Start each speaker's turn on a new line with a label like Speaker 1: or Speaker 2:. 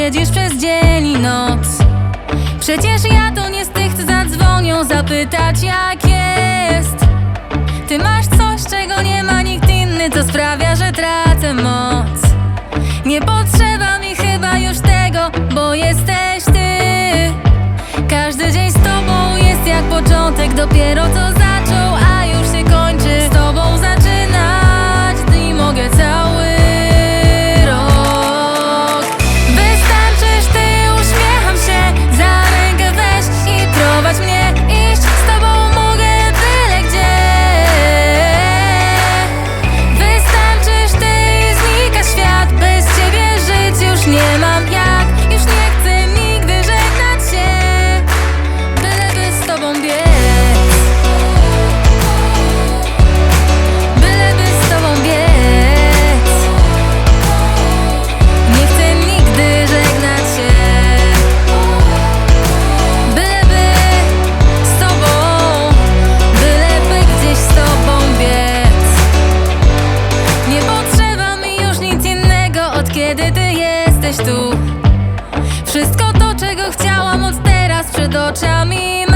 Speaker 1: siedzisz przez dzień i noc. Przecież ja to nie z tych, co zadzwonią zapytać jak jest. Ty masz coś, czego nie ma nikt inny, co sprawia, że tracę moc. Nie potrzeba mi chyba już tego, bo jesteś ty. Każdy dzień z tobą jest jak początek, dopiero co Wszystko to, czego chciałam od teraz przed oczami